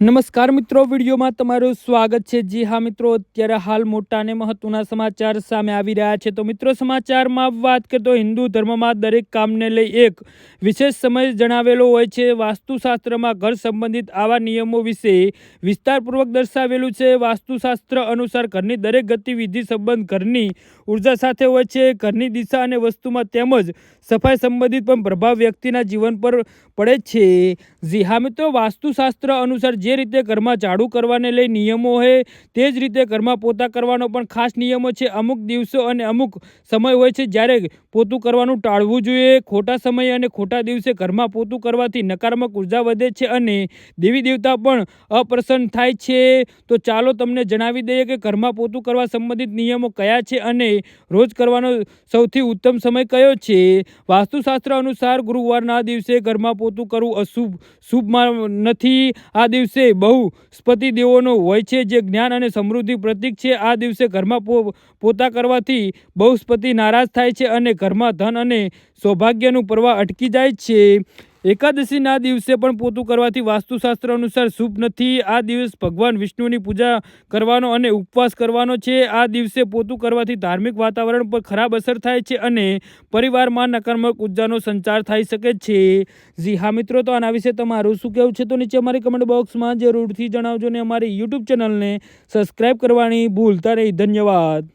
નમસ્કાર મિત્રો, વિડીયોમાં તમારું સ્વાગત છે. જી હા મિત્રો, અત્યારે હાલ મોટા અને મહત્વના સમાચાર સામે આવી રહ્યા છે. તો મિત્રો, સમાચારમાં વાત કરીએ તો હિન્દુ ધર્મમાં દરેક કામને લઈ એક વિશેષ સમય જણાવેલો હોય છે. વાસ્તુશાસ્ત્રમાં ઘર સંબંધિત આવા નિયમો વિશે વિસ્તારપૂર્વક દર્શાવેલું છે. વાસ્તુશાસ્ત્ર અનુસાર ઘરની દરેક ગતિવિધિ સંબંધ ઘરની ઊર્જા સાથે હોય છે. ઘરની દિશા અને વસ્તુમાં તેમજ સફાઈ સંબંધિત પણ પ્રભાવ વ્યક્તિના જીવન પર પડે છે. જી હા મિત્રો, વાસ્તુશાસ્ત્ર અનુસાર જે રીતે ઘરમાં ઝાડુ કરવાને લઈ નિયમો હોય તે જ રીતે ઘરમાં પોતા કરવાનો પણ ખાસ નિયમો છે. અમુક દિવસો અને અમુક સમય હોય છે જ્યારે પોતું કરવાનું ટાળવું જોઈએ. ખોટા સમયે અને ખોટા દિવસે ઘરમાં પોતું કરવાથી નકારાત્મક ઊર્જા વધે છે અને દેવી દેવતા પણ અપ્રસન્ન થાય છે. તો ચાલો તમને જણાવી દઈએ કે ઘરમાં પોતું કરવા સંબંધિત નિયમો કયા છે અને રોજ કરવાનો સૌથી ઉત્તમ સમય કયો છે? વાસ્તુશાસ્ત્ર અનુસાર ગુરુવારના દિવસે ઘરમાં પોતું કરવું અશુભ, શુભમાં નથી. આ દિવસે બહુ સ્પતિ દેવોનો હોય છે જે જ્ઞાન અને સમૃદ્ધિ પ્રતીક છે. આ દિવસે ઘરમાં પોતા કરવાથી બહુસ્પતિ નારાજ થાય છે અને ઘરમાં ધન અને સૌભાગ્યનું પ્રવાહ અટકી જાય છે. એકાદશીના દિવસે પણ પોતું કરવાથી વાસ્તુશાસ્ત્ર અનુસાર શુભ નથી. આ દિવસ ભગવાન વિષ્ણુની પૂજા કરવાનો અને ઉપવાસ કરવાનો છે. આ દિવસે પોતું કરવાથી ધાર્મિક વાતાવરણ પર ખરાબ અસર થાય છે અને પરિવારમાં નકારાત્મક ઉર્જાનો સંચાર થઈ શકે છે. જી હા મિત્રો, તો આના વિશે તમારું શું કહેવું છે? તો નીચે અમારી કમેન્ટ બોક્સમાં જરૂરથી જણાવજો ને અમારી યુટ્યુબ ચેનલને સબસ્ક્રાઈબ કરવાની ભૂલતા નહીં. ધન્યવાદ.